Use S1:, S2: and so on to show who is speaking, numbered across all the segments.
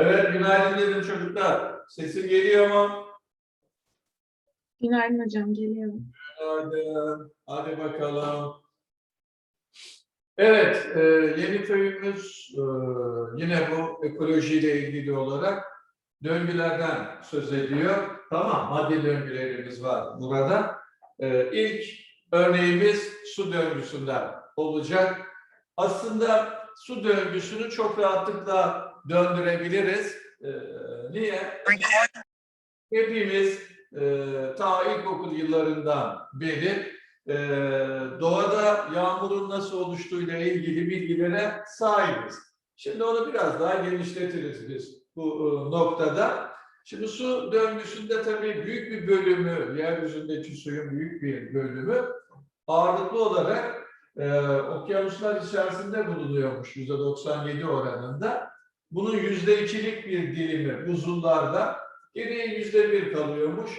S1: Evet, günaydın dedim çocuklar. Sesim geliyor mu?
S2: Günaydın hocam, geliyor.
S1: Günaydın. Hadi bakalım. Evet, e, yeni köyümüz e, yine bu ekolojiyle ilgili olarak döngülerden söz ediyor. Tamam, madde döngülerimiz var burada. E, ilk örneğimiz su döngüsünden olacak. Aslında su döngüsünü çok rahatlıkla döndürebiliriz. E, niye? Hepimiz e, ta ilkokul yıllarından beri e, doğada yağmurun nasıl oluştuğuyla ilgili bilgilere sahibiz. Şimdi onu biraz daha genişletiriz biz bu e, noktada. Şimdi su döngüsünde tabii büyük bir bölümü, yeryüzündeki suyun büyük bir bölümü ağırlıklı olarak e, okyanuslar içerisinde bulunuyormuş %97 oranında. Bunun %2'lik bir dilimi buzullarda, geriye %1 kalıyormuş.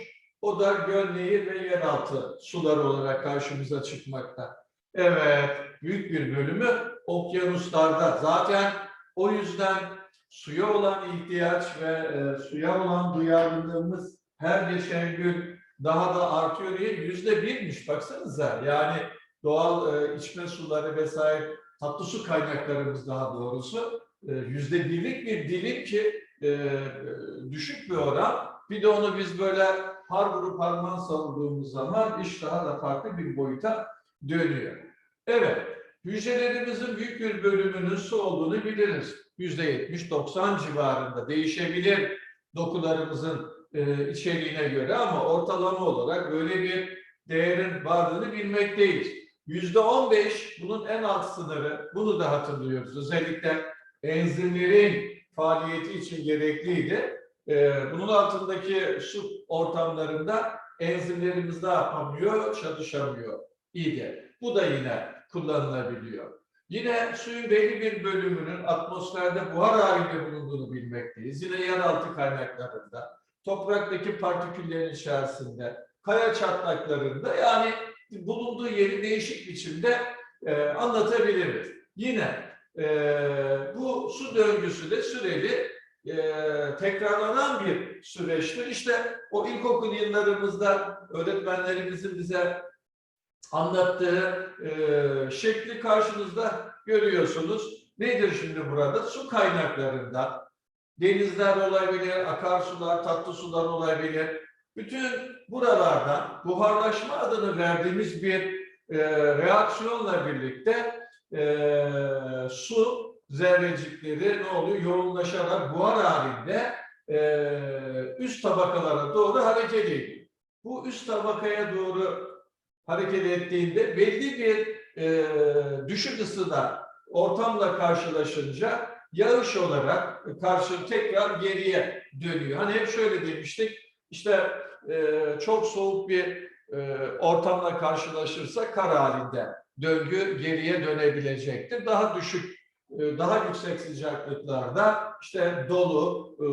S1: O da göl, nehir ve yeraltı suları olarak karşımıza çıkmakta. Evet, büyük bir bölümü okyanuslarda. Zaten o yüzden suya olan ihtiyaç ve e, suya olan duyarlılığımız her geçen gün daha da artıyor diye yüzde birmiş baksanıza. Yani doğal e, içme suları vesaire tatlı su kaynaklarımız daha doğrusu yüzde birlik bir dilim ki e, e, düşük bir oran. Bir de onu biz böyle har vurup harman savurduğumuz zaman iş daha da farklı bir boyuta dönüyor. Evet, hücrelerimizin büyük bir bölümünün su olduğunu biliriz. Yüzde 70-90 civarında değişebilir dokularımızın e, içeriğine göre ama ortalama olarak böyle bir değerin varlığını bilmekteyiz. Yüzde 15 bunun en alt sınırı, bunu da hatırlıyoruz. Özellikle enzimlerin faaliyeti için gerekliydi. Ee, bunun altındaki su ortamlarında enzimlerimiz ne yapamıyor? Çalışamıyor. İyi Bu da yine kullanılabiliyor. Yine suyun belli bir bölümünün atmosferde buhar halinde bulunduğunu bilmekteyiz. Yine yeraltı kaynaklarında, topraktaki partiküllerin içerisinde, kaya çatlaklarında yani bulunduğu yeri değişik biçimde e, anlatabiliriz. Yine e, bu su döngüsü de süreli e, tekrarlanan bir süreçtir. İşte o ilkokul yıllarımızda öğretmenlerimizin bize anlattığı e, şekli karşınızda görüyorsunuz. Nedir şimdi burada? Su kaynaklarında denizler olabilir, akarsular, tatlı sular olabilir. Bütün buralardan buharlaşma adını verdiğimiz bir e, reaksiyonla birlikte e, su zerrecikleri ne oluyor? Yoğunlaşarak buhar halinde e, üst tabakalara doğru hareket ediyor. Bu üst tabakaya doğru hareket ettiğinde belli bir e, düşük ısıda ortamla karşılaşınca yağış olarak karşı tekrar geriye dönüyor. Hani hep şöyle demiştik, işte e, çok soğuk bir e, ortamla karşılaşırsa kar halinde döngü geriye dönebilecektir. Daha düşük, e, daha yüksek sıcaklıklarda işte dolu, e,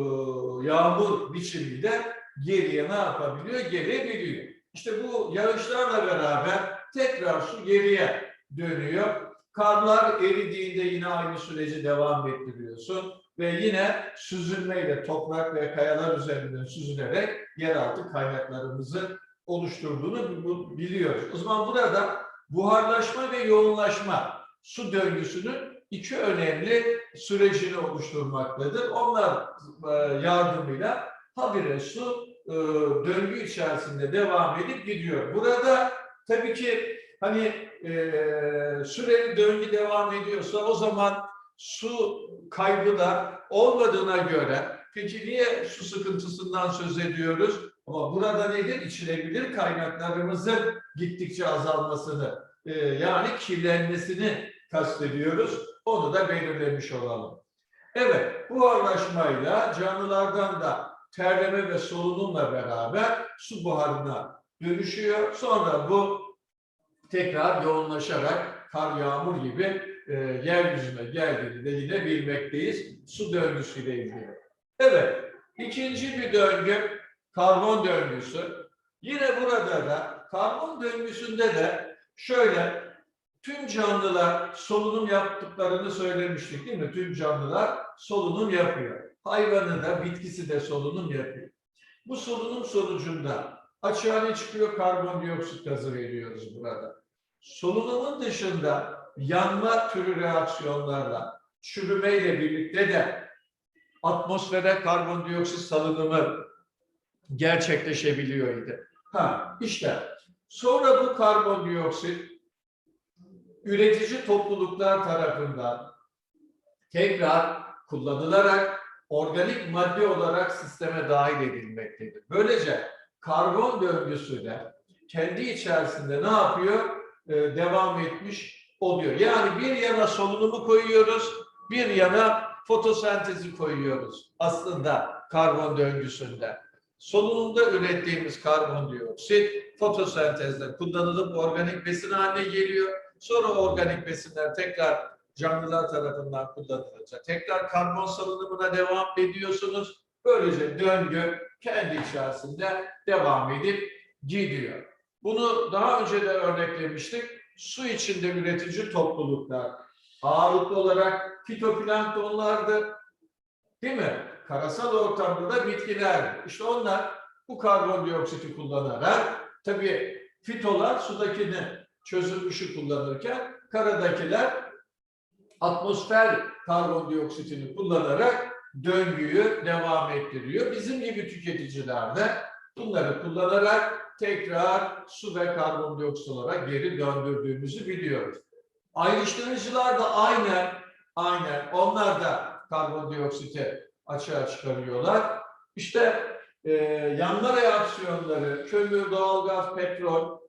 S1: yağmur biçimiyle geriye ne yapabiliyor? Gelebiliyor. İşte bu yağışlarla beraber tekrar su geriye dönüyor. Karlar eridiğinde yine aynı süreci devam ettiriyorsun ve yine süzülmeyle toprak ve kayalar üzerinden süzülerek yeraltı kaynaklarımızı oluşturduğunu biliyoruz. O zaman burada buharlaşma ve yoğunlaşma su döngüsünün iki önemli sürecini oluşturmaktadır. Onlar e, yardımıyla habire su e, döngü içerisinde devam edip gidiyor. Burada tabii ki hani e, süreli döngü devam ediyorsa o zaman su kaybı da olmadığına göre peki niye su sıkıntısından söz ediyoruz? Ama burada nedir? İçilebilir kaynaklarımızın gittikçe azalmasını e, yani kirlenmesini kastediyoruz. Onu da belirlemiş olalım. Evet, buharlaşmayla canlılardan da terleme ve solunumla beraber su buharına dönüşüyor. Sonra bu tekrar yoğunlaşarak kar, yağmur gibi e, yeryüzüne geldiğini de yine bilmekteyiz. Su döngüsüyle ilgili. Evet, ikinci bir döngü karbon döngüsü. Yine burada da karbon döngüsünde de şöyle tüm canlılar solunum yaptıklarını söylemiştik değil mi? Tüm canlılar solunum yapıyor. hayvanı da bitkisi de solunum yapıyor. Bu solunum sonucunda açığa ne çıkıyor? Karbondioksit gazı veriyoruz burada. Solunumun dışında yanma türü reaksiyonlarla, çürümeyle birlikte de atmosfere karbondioksit salınımı gerçekleşebiliyor idi. Ha işte sonra bu karbondioksit üretici topluluklar tarafından tekrar kullanılarak organik madde olarak sisteme dahil edilmektedir. Böylece karbon döngüsü de kendi içerisinde ne yapıyor? Ee, devam etmiş oluyor. Yani bir yana solunumu koyuyoruz, bir yana fotosentezi koyuyoruz aslında karbon döngüsünde. Solunumda ürettiğimiz karbondioksit fotosentezde kullanılıp organik besin haline geliyor. Sonra organik besinler tekrar canlılar tarafından kullanılacak. Tekrar karbon salınımına devam ediyorsunuz. Böylece döngü kendi içerisinde devam edip gidiyor. Bunu daha önce de örneklemiştik. Su içinde üretici topluluklar ağırlıklı olarak fitoplanktonlardı. Değil mi? Karasal ortamda da bitkiler. İşte onlar bu karbondioksiti kullanarak tabii fitolar sudakini çözülmüşü kullanırken karadakiler atmosfer karbondioksitini kullanarak döngüyü devam ettiriyor. Bizim gibi tüketiciler de bunları kullanarak tekrar su ve karbondioksit olarak geri döndürdüğümüzü biliyoruz. Ayrıştırıcılar da aynen, aynen onlar da karbondioksiti açığa çıkarıyorlar. İşte e, yanma reaksiyonları, kömür, doğalgaz, petrol,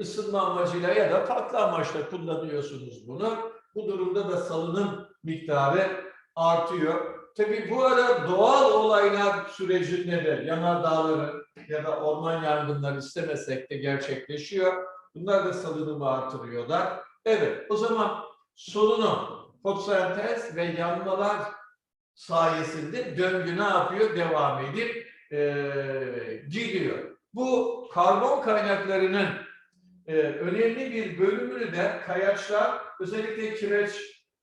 S1: ısınma amacıyla ya da farklı amaçla kullanıyorsunuz bunu. Bu durumda da salınım miktarı artıyor. Tabii bu ara doğal olaylar sürecinde de yanardağların ya da orman yangınları istemesek de gerçekleşiyor. Bunlar da salınımı artırıyorlar. Evet, o zaman solunum, fotosentez ve yanmalar sayesinde döngü ne yapıyor? Devam edip eee gidiyor. Bu karbon kaynaklarının e, önemli bir bölümünü de kayaçlar, özellikle kireç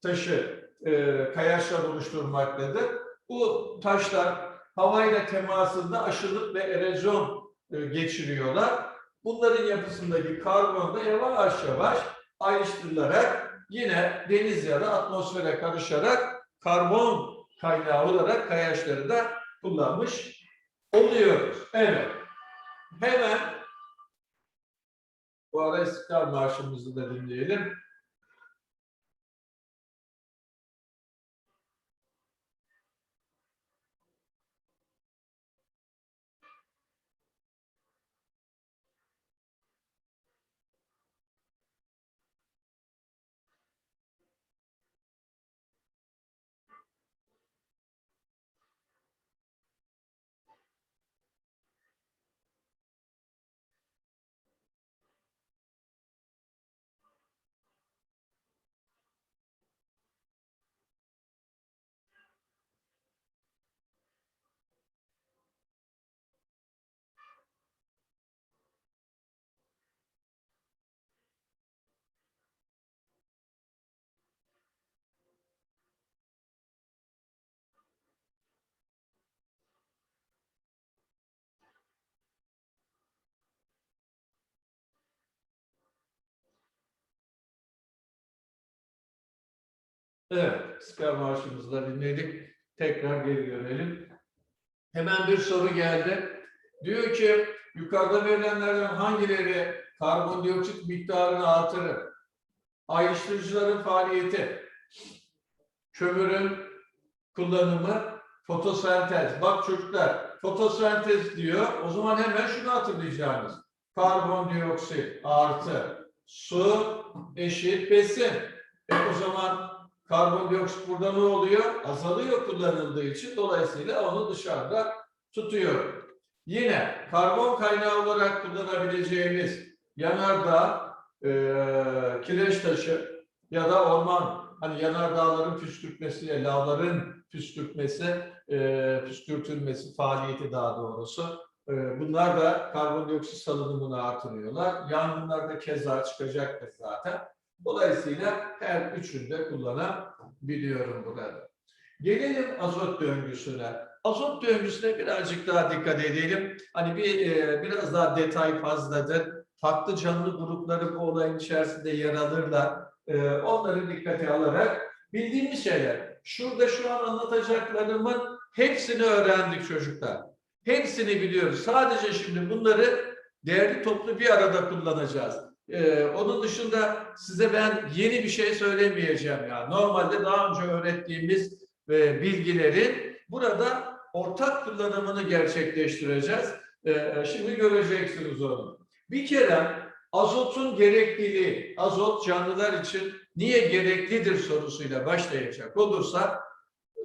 S1: taşı e, kayaçlar oluşturmaktadır. Bu taşlar havayla temasında aşılık ve erozyon e, geçiriyorlar. Bunların yapısındaki karbon da yavaş yavaş ayrıştırılarak yine deniz ya da atmosfere karışarak karbon kaynağı olarak kayaçları da kullanmış oluyoruz. Evet. Hemen bu ara İstiklal Marşımızı da dinleyelim. Evet, İstiklal Marşımızı da dinledik. Tekrar geri dönelim. Hemen bir soru geldi. Diyor ki yukarıda verilenlerden hangileri karbondioksit miktarını artırır? Ayrıştırıcıların faaliyeti, kömürün kullanımı, fotosentez. Bak çocuklar, fotosentez diyor. O zaman hemen şunu hatırlayacağınız. Karbondioksit artı su eşit besin. E o zaman karbondioksit burada ne oluyor? Azalıyor kullanıldığı için. Dolayısıyla onu dışarıda tutuyor. Yine karbon kaynağı olarak kullanabileceğimiz yanardağ, e, kireç taşı ya da orman, hani yanardağların püskürtmesi, lavların püskürtmesi, e, püskürtülmesi, faaliyeti daha doğrusu. E, bunlar da karbondioksit salınımını artırıyorlar. Yangınlarda keza çıkacaktır zaten. Dolayısıyla her üçünü de kullanabiliyorum burada. Gelelim azot döngüsüne. Azot döngüsüne birazcık daha dikkat edelim. Hani bir e, biraz daha detay fazladır. Farklı canlı grupları bu olayın içerisinde yer alırlar. E, onları dikkate alarak bildiğimiz şeyler. Şurada şu an anlatacaklarımın hepsini öğrendik çocuklar. Hepsini biliyoruz. Sadece şimdi bunları değerli toplu bir arada kullanacağız. Ee, onun dışında size ben yeni bir şey söylemeyeceğim ya. Normalde daha önce öğrettiğimiz e, bilgilerin burada ortak kullanımını gerçekleştireceğiz. Ee, şimdi göreceksiniz onu. Bir kere azotun gerekliliği, azot canlılar için niye gereklidir sorusuyla başlayacak olursa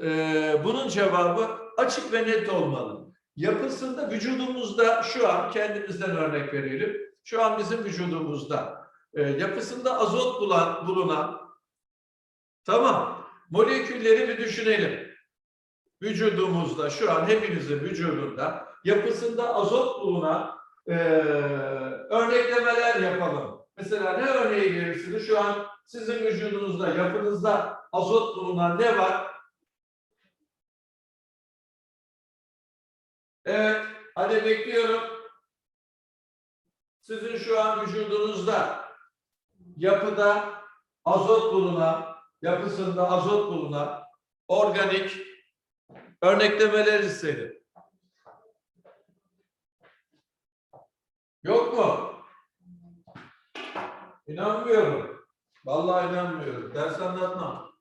S1: e, bunun cevabı açık ve net olmalı. Yapısında vücudumuzda şu an kendimizden örnek verelim. Şu an bizim vücudumuzda e, yapısında azot bulan, bulunan tamam molekülleri bir düşünelim. Vücudumuzda şu an hepinizin vücudunda yapısında azot bulunan e, örneklemeler yapalım. Mesela ne örneği verirsiniz? Şu an sizin vücudunuzda, yapınızda azot bulunan ne var? Evet, hadi bekliyorum. Sizin şu an vücudunuzda yapıda azot bulunan, yapısında azot bulunan organik örneklemeler istedim. Yok mu? İnanmıyorum. Vallahi inanmıyorum. Ders anlatmam.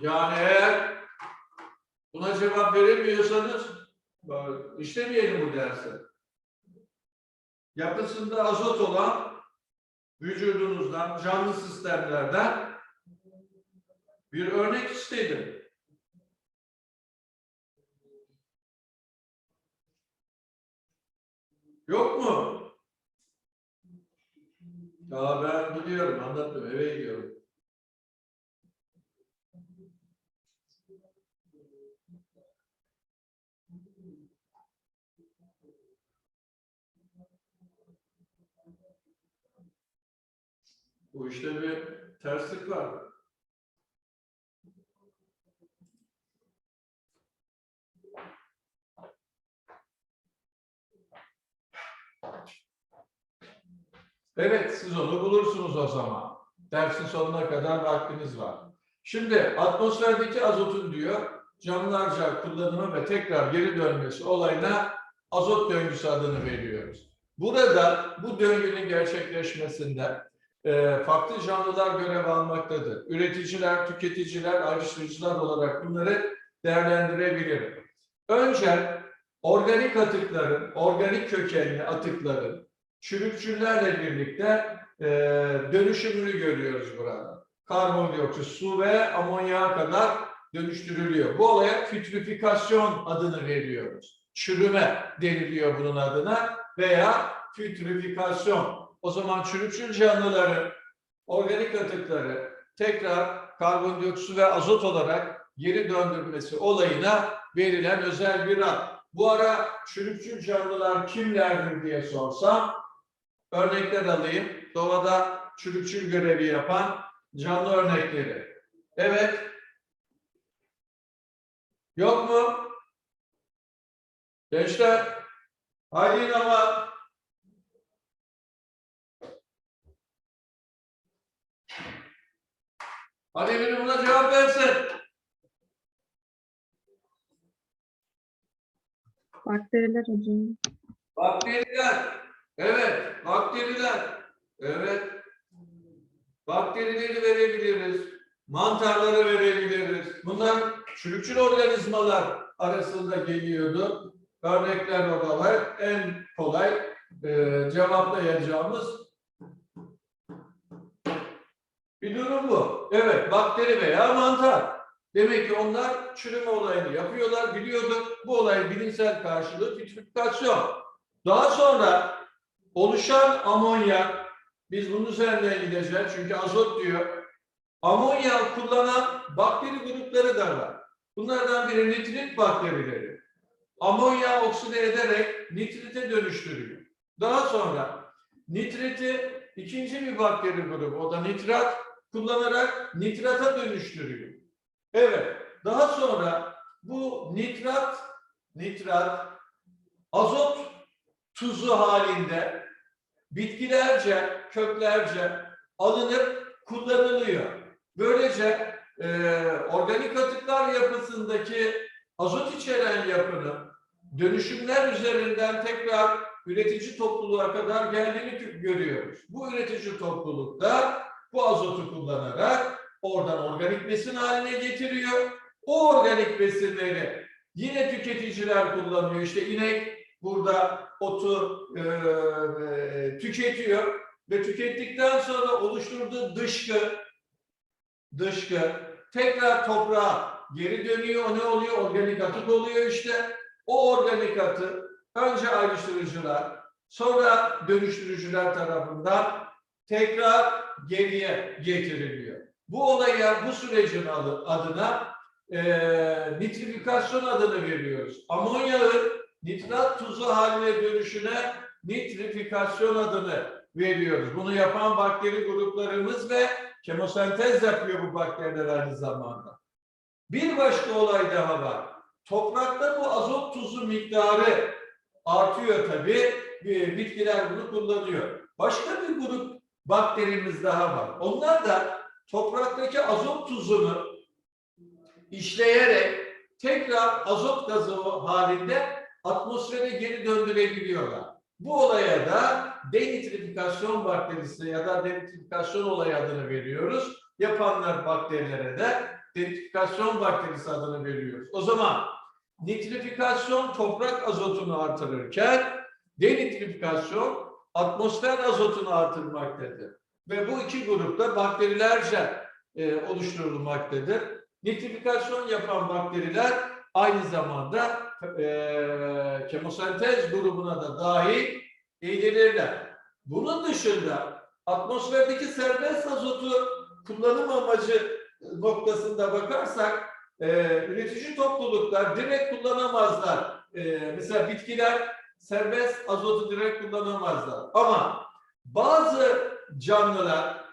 S1: Yani eğer buna cevap veremiyorsanız işlemeyelim bu dersi. Yapısında azot olan vücudunuzdan, canlı sistemlerden bir örnek istedim. Yok mu? Ya ben biliyorum, anlattım, eve gidiyorum. Bu işte bir terslik var. Evet, siz onu bulursunuz o zaman. Dersin sonuna kadar vaktiniz var. Şimdi atmosferdeki azotun diyor, canlılarca kullanımı ve tekrar geri dönmesi olayına azot döngüsü adını veriyoruz. Burada bu döngünün gerçekleşmesinde farklı canlılar görev almaktadır. Üreticiler, tüketiciler, ayrıştırıcılar olarak bunları değerlendirebilirim. Önce organik atıkların, organik kökenli atıkların çürükçülerle birlikte e, dönüşümünü görüyoruz burada. Karbondioksit, su ve amonyağa kadar dönüştürülüyor. Bu olaya fütrifikasyon adını veriyoruz. Çürüme deniliyor bunun adına veya fütrifikasyon. O zaman çürükçül canlıları, organik atıkları tekrar karbondioksit ve azot olarak geri döndürmesi olayına verilen özel bir ad. Bu ara çürükçül canlılar kimlerdir diye sorsam örnekler alayım. Doğada çürükçül görevi yapan canlı örnekleri. Evet. Yok mu? Gençler, haydi ama Hadi biri buna cevap versin.
S2: Bakteriler hocam.
S1: Bakteriler. Evet, bakteriler. Evet. Bakterileri verebiliriz. Mantarları verebiliriz. Bunlar çürükçül organizmalar arasında geliyordu. Örnekler oralar. En kolay e, cevaplayacağımız durum bu. Evet, bakteri veya mantar. Demek ki onlar çürüme olayını yapıyorlar, biliyorduk. Bu olayın bilimsel karşılığı vitrifikasyon. Daha sonra oluşan amonya, biz bunun üzerinden gideceğiz çünkü azot diyor. Amonya kullanan bakteri grupları da var. Bunlardan biri nitrit bakterileri. Amonya okside ederek nitrite dönüştürüyor. Daha sonra nitriti ikinci bir bakteri grubu, o da nitrat kullanarak nitrata dönüştürüyor. Evet, daha sonra bu nitrat, nitrat, azot tuzu halinde bitkilerce, köklerce alınıp kullanılıyor. Böylece e, organik atıklar yapısındaki azot içeren yapının dönüşümler üzerinden tekrar üretici topluluğa kadar geldiğini gö- görüyoruz. Bu üretici toplulukta bu azotu kullanarak oradan organik besin haline getiriyor. O organik besinleri yine tüketiciler kullanıyor. İşte inek burada otu e, e, tüketiyor ve tükettikten sonra oluşturduğu dışkı dışkı tekrar toprağa geri dönüyor. Ne oluyor? Organik atık oluyor işte. O organik atı önce ayrıştırıcılar, sonra dönüştürücüler tarafından tekrar geriye getiriliyor. Bu olaya, bu sürecin adı- adına eee nitrifikasyon adını veriyoruz. Amonyağın nitrat tuzu haline dönüşüne nitrifikasyon adını veriyoruz. Bunu yapan bakteri gruplarımız ve kemosentez yapıyor bu bakteriler aynı zamanda. Bir başka olay daha var. Toprakta bu azot tuzu miktarı artıyor tabii. Bi- Bitkiler bunu kullanıyor. Başka bir grup bakterimiz daha var. Onlar da topraktaki azot tuzunu işleyerek tekrar azot gazı halinde atmosfere geri döndürebiliyorlar. Bu olaya da denitrifikasyon bakterisi ya da denitrifikasyon olayı adını veriyoruz. Yapanlar bakterilere de denitrifikasyon bakterisi adını veriyoruz. O zaman nitrifikasyon toprak azotunu artırırken denitrifikasyon atmosfer azotunu artırmaktadır. Ve bu iki grupta bakterilerce e, oluşturulmaktadır. Nitrifikasyon yapan bakteriler aynı zamanda e, kemosentez grubuna da dahil edilirler. Bunun dışında atmosferdeki serbest azotu kullanım amacı noktasında bakarsak e, üretici topluluklar direkt kullanamazlar. E, mesela bitkiler serbest azotu direkt kullanamazlar. Ama bazı canlılar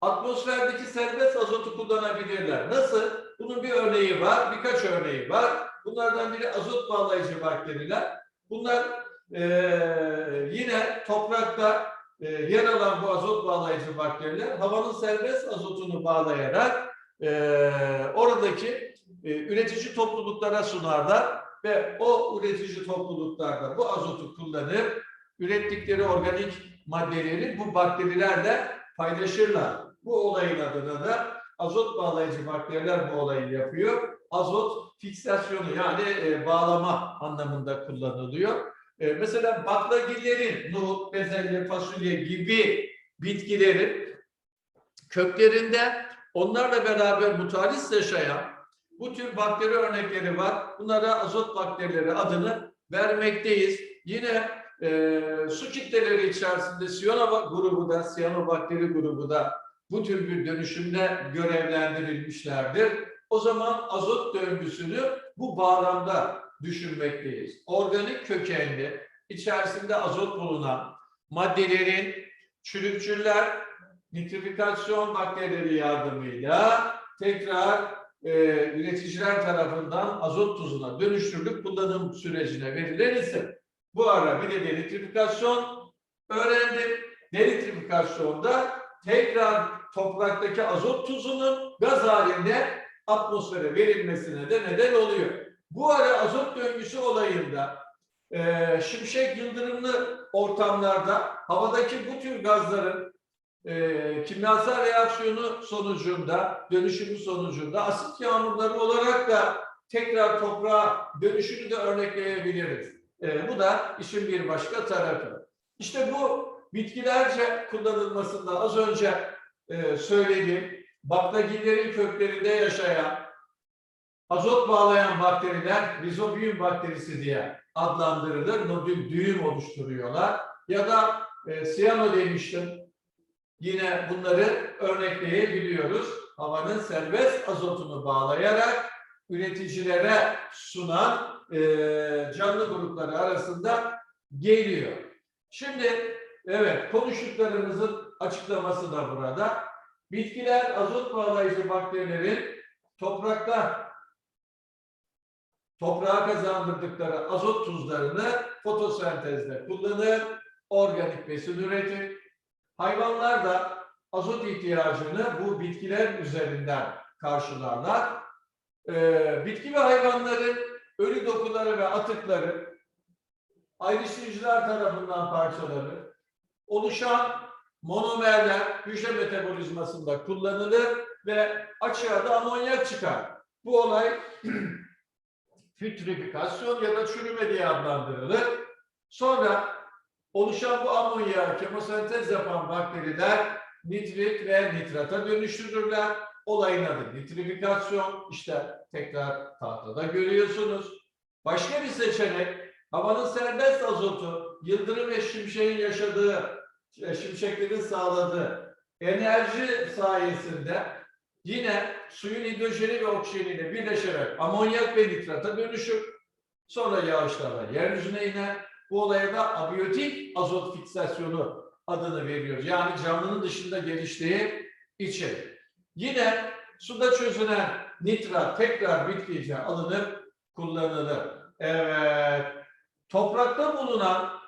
S1: atmosferdeki serbest azotu kullanabilirler. Nasıl? Bunun bir örneği var, birkaç örneği var. Bunlardan biri azot bağlayıcı bakteriler. Bunlar eee, yine toprakta eee, yer alan bu azot bağlayıcı bakteriler havanın serbest azotunu bağlayarak eee, oradaki eee, üretici topluluklara sunarlar ve o üretici topluluklarda bu azotu kullanıp ürettikleri organik maddeleri bu bakterilerle paylaşırlar. Bu olayın adına da azot bağlayıcı bakteriler bu olayı yapıyor. Azot fiksasyonu yani e, bağlama anlamında kullanılıyor. E, mesela baklagillerin, nohut, bezelye, fasulye gibi bitkilerin köklerinde onlarla beraber mutalis yaşayan bu tür bakteri örnekleri var. Bunlara azot bakterileri adını vermekteyiz. Yine e, su kitleleri içerisinde siyano grubu da, siyanobakteri grubu da bu tür bir dönüşümde görevlendirilmişlerdir. O zaman azot döngüsünü bu bağlamda düşünmekteyiz. Organik kökenli, içerisinde azot bulunan maddelerin çürükçüller nitrifikasyon bakterileri yardımıyla tekrar e, üreticiler tarafından azot tuzuna dönüştürülüp kullanım sürecine verilen isim. Bu ara bir de denitrifikasyon öğrendim. Denitrifikasyonda tekrar topraktaki azot tuzunun gaz halinde atmosfere verilmesine de neden oluyor. Bu ara azot döngüsü olayında e, şimşek yıldırımlı ortamlarda havadaki bu tür gazların e, kimyasal reaksiyonu sonucunda, dönüşümü sonucunda asit yağmurları olarak da tekrar toprağa dönüşünü de örnekleyebiliriz. E, bu da işin bir başka tarafı. İşte bu bitkilerce kullanılmasında az önce e, söylediğim baklagillerin köklerinde yaşayan azot bağlayan bakteriler rizobiyum bakterisi diye adlandırılır. Nodül düğüm oluşturuyorlar. Ya da e, siyano demiştim. Yine bunları örnekleyebiliyoruz. Havanın serbest azotunu bağlayarak üreticilere sunan e, canlı grupları arasında geliyor. Şimdi evet konuştuklarımızın açıklaması da burada. Bitkiler azot bağlayıcı bakterilerin toprakta toprağa kazandırdıkları azot tuzlarını fotosentezde kullanır, organik besin üretir. Hayvanlar da azot ihtiyacını bu bitkiler üzerinden karşılarlar. Ee, bitki ve hayvanların ölü dokuları ve atıkları ayrıştırıcılar tarafından parçalanır. Oluşan monomerler hücre metabolizmasında kullanılır ve açığa da amonyak çıkar. Bu olay fütrifikasyon ya da çürüme diye adlandırılır. Sonra oluşan bu amonyağı kemosentez yapan bakteriler nitrit ve nitrata dönüştürürler. Olayın adı nitrifikasyon. İşte tekrar tahtada görüyorsunuz. Başka bir seçenek havanın serbest azotu, yıldırım ve şimşeğin yaşadığı, e, şimşeklerin sağladığı enerji sayesinde yine suyun hidrojeni ve oksijeniyle birleşerek amonyak ve nitrata dönüşür. Sonra yağışlarla yeryüzüne iner. Bu olaya da abiyotik azot fiksasyonu adını veriyoruz. Yani canlının dışında geliştiği için. Yine suda çözünen nitrat tekrar bitkiye alınıp kullanılır. Evet. Toprakta bulunan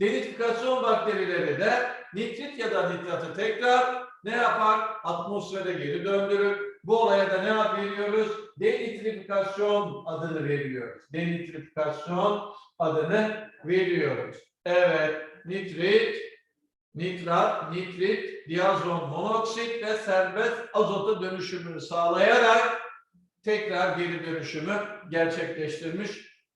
S1: denitrifikasyon bakterileri de nitrit ya da nitratı tekrar ne yapar? Atmosfere geri döndürür. Bu olaya da ne ad veriyoruz? Denitrifikasyon adını veriyoruz. Denitrifikasyon adını veriyoruz. Evet, nitrit, nitrat, nitrit, diazon monoksit ve serbest azota dönüşümünü sağlayarak tekrar geri dönüşümü gerçekleştirmiş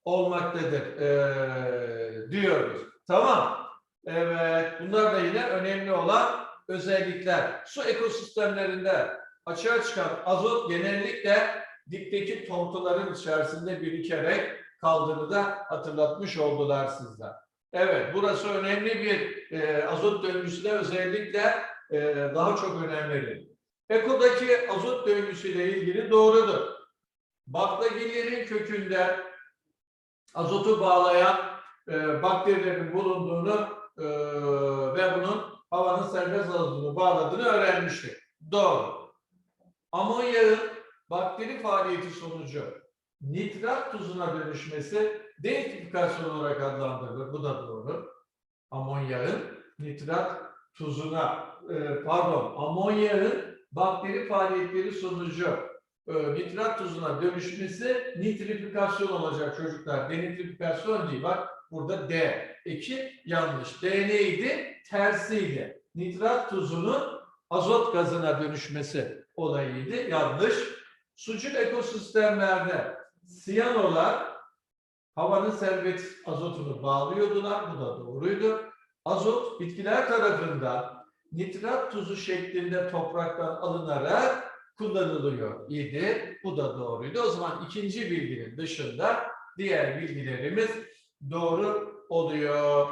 S1: olmaktadır ee, diyoruz. Tamam. Evet, bunlar da yine önemli olan özellikler. Su ekosistemlerinde açığa çıkan azot genellikle dipteki tortuların içerisinde birikerek kaldığını da hatırlatmış oldular sizler. Evet, burası önemli bir e, azot döngüsüne özellikle e, daha çok önem verin. Ekodaki azot döngüsüyle ilgili doğrudur. Baklagillerin kökünde azotu bağlayan e, bakterilerin bulunduğunu e, ve bunun havanın serbest azotunu bağladığını öğrenmiştik. Doğru. Amonyağın bakteri faaliyeti sonucu nitrat tuzuna dönüşmesi denitrifikasyon olarak adlandırılır. Bu da doğru. Amonyağın nitrat tuzuna, e, pardon, amonyağın bakteri faaliyetleri sonucu e, nitrat tuzuna dönüşmesi nitrifikasyon olacak çocuklar. Denitrifikasyon değil bak burada D. Eki yanlış. D neydi? Tersiydi. Nitrat tuzunun azot gazına dönüşmesi olayıydı. Yanlış. Sucuk ekosistemlerde siyanolar havanın serbest azotunu bağlıyordular. Bu da doğruydu. Azot bitkiler tarafından nitrat tuzu şeklinde topraktan alınarak kullanılıyor idi. Bu da doğruydu. O zaman ikinci bilginin dışında diğer bilgilerimiz doğru oluyor.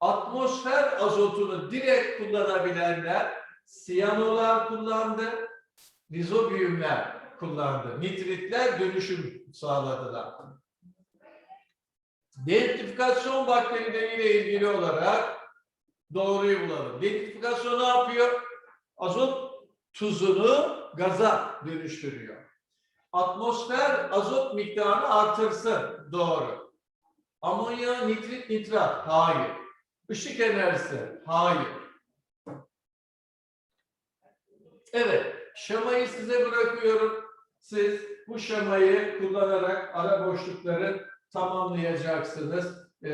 S1: Atmosfer azotunu direkt kullanabilenler siyanolar kullandı, rizobiyumlar kullandı. Nitritler dönüşüm sağladılar. Denitrifikasyon bakterileriyle ilgili olarak doğruyu bulalım. Denitrifikasyon ne yapıyor? Azot tuzunu gaza dönüştürüyor. Atmosfer azot miktarını artırsın. Doğru. Amonya, nitrit, nitrat. Hayır. Işık enerjisi. Hayır. Evet. Şamayı size bırakıyorum. Siz bu şamayı kullanarak ara boşlukları tamamlayacaksınız. Ee,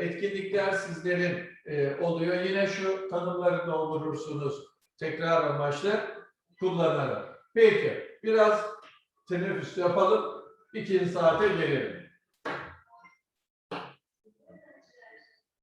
S1: etkinlikler sizlerin e, oluyor. Yine şu tanımları doldurursunuz. Tekrar amaçlı kullanarak. Peki. Biraz teneffüs yapalım. İkinci saate gelelim.